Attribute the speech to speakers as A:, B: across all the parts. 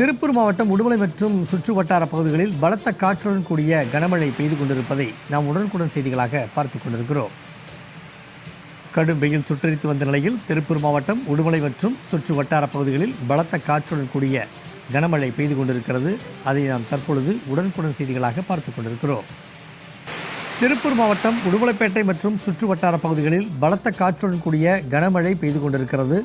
A: திருப்பூர் மாவட்டம் உடுமலை மற்றும் சுற்று வட்டார பகுதிகளில் பலத்த காற்றுடன் கூடிய கனமழை பெய்து கொண்டிருப்பதை நாம் உடனுக்குடன் செய்திகளாக பார்த்து கொண்டிருக்கிறோம். கடும் வெயில் சுற்றறித்து வந்த நிலையில் திருப்பூர் மாவட்டம் உடுமலை மற்றும் சுற்று வட்டார பகுதிகளில் பலத்த காற்றுடன் கூடிய கனமழை பெய்து கொண்டிருக்கிறது. அதை நாம் தற்பொழுது உடனுக்குடன் செய்திகளாக பார்த்து கொண்டிருக்கிறோம். திருப்பூர் மாவட்டம் உடுமலைப்பேட்டை மற்றும் சுற்று வட்டார பகுதிகளில் பலத்த காற்றுடன் கூடிய கனமழை பெய்து கொண்டிருக்கிறது.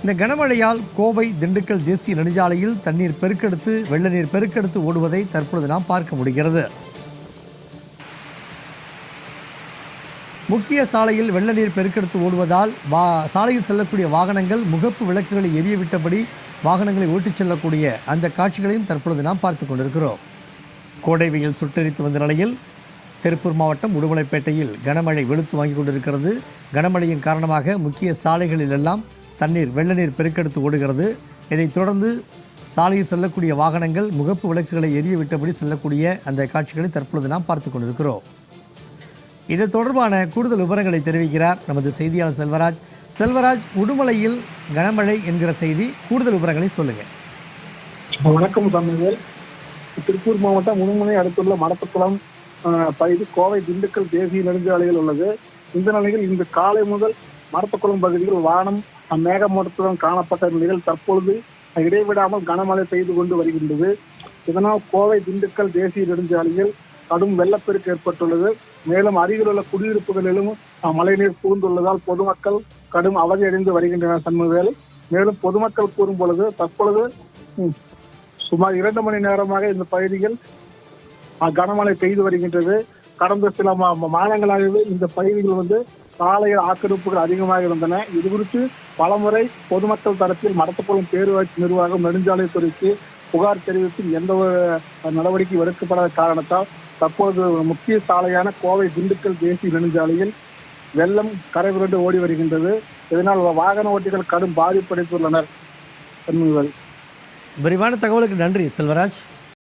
A: இந்த கனமழையால் கோவை திண்டுக்கல் தேசிய நெடுஞ்சாலையில் தண்ணீர் பெருக்கெடுத்து வெள்ள நீர் பெருக்கெடுத்து ஓடுவதை தற்பொழுது நாம் பார்க்க முடிகிறது. முக்கிய சாலையில் வெள்ள நீர் பெருக்கெடுத்து ஓடுவதால் வா சாலையில் செல்லக்கூடிய வாகனங்கள் முகப்பு விளக்குகளை எரிய விட்டபடி வாகனங்களை ஓட்டிச் செல்லக்கூடிய அந்த காட்சிகளையும் தற்பொழுது நாம் பார்த்து கொண்டிருக்கிறோம். கோடை வெயில் சுட்டரித்து வந்த நிலையில் திருப்பூர் மாவட்டம் உடுமலைப்பேட்டையில் கனமழை வெளுத்து வாங்கி கொண்டிருக்கிறது. கனமழையின் காரணமாக முக்கிய சாலைகளில் எல்லாம் தண்ணீர் வெள்ள நீர் பெருக்கெடுத்து ஓடுகிறது. இதைத் தொடர்ந்து சாலையில் செல்லக்கூடிய வாகனங்கள் முகப்பு விளக்குகளை எரிய விட்டபடி செல்லக்கூடிய அந்த காட்சிகளை தற்பொழுது நாம் பார்த்து கொண்டிருக்கிறோம். இது தொடர்பான கூடுதல் விவரங்களை தெரிவிக்கிறார் நமது செய்தியாளர் செல்வராஜ். செல்வராஜ் உடுமலையில் கனமழை என்கிற செய்தி. கூடுதல் விவரங்களை சொல்லுங்க.
B: வணக்கம் தமிழர்கள் திருப்பூர் மாவட்டம் உடுமலை அடுத்துள்ள மடத்துக்குளம் அஹ், பகுதி கோவை திண்டுக்கல் தேசிய நெடுஞ்சாலையில் உள்ளது. இந்த நிலையில் இன்று காலை முதல் மரத்தக்குளம் பகுதியில் வானம் மேகமூட்டத்துடன் காணப்பட்ட நிலையில் தற்பொழுது இடைவிடாமல் கனமழை பெய்து கொண்டு வருகின்றது. இதனால் கோவை திண்டுக்கல் தேசிய நெடுஞ்சாலையில் கடும் வெள்ளப்பெருக்கு ஏற்பட்டுள்ளது. மேலும் அருகில் உள்ள குடியிருப்புகளிலும் மழைநீர் புகுந்துள்ளதால் பொதுமக்கள் கடும் அவதியடைந்து வருகின்றனர் சண்முகவேல். மேலும் பொதுமக்கள் கூறும் பொழுது தற்பொழுது சுமார் இரண்டு மணி நேரமாக இந்த பகுதியில் கனமழை பெய்து வருகின்றது. கடந்த சில மா- மாதங்களாகவே இந்த பகுதியில் வந்து சாலையில் ஆக்கிரமிப்புகள் அதிகமாக இருந்தன. இது குறித்து பலமுறை பொதுமக்கள் தரப்பில் மரத்தக்குளம் பேரூராட்சி நிர்வாகம் நெடுஞ்சாலைத்துறைக்கு புகார் தெரிவித்து எந்த ஒரு நடவடிக்கை எடுக்கப்படாத காரணத்தால் தற்போது முக்கிய சாலையான கோவை திண்டுக்கல் தேசிய நெடுஞ்சாலையில் வெள்ளம் கரை புரண்டு ஓடி வருகின்றது. இதனால் வாகன ஓட்டிகள் கடும் பாதிப்படைத்துள்ளனர்
A: விரிவான தகவலுக்கு நன்றி செல்வராஜ்.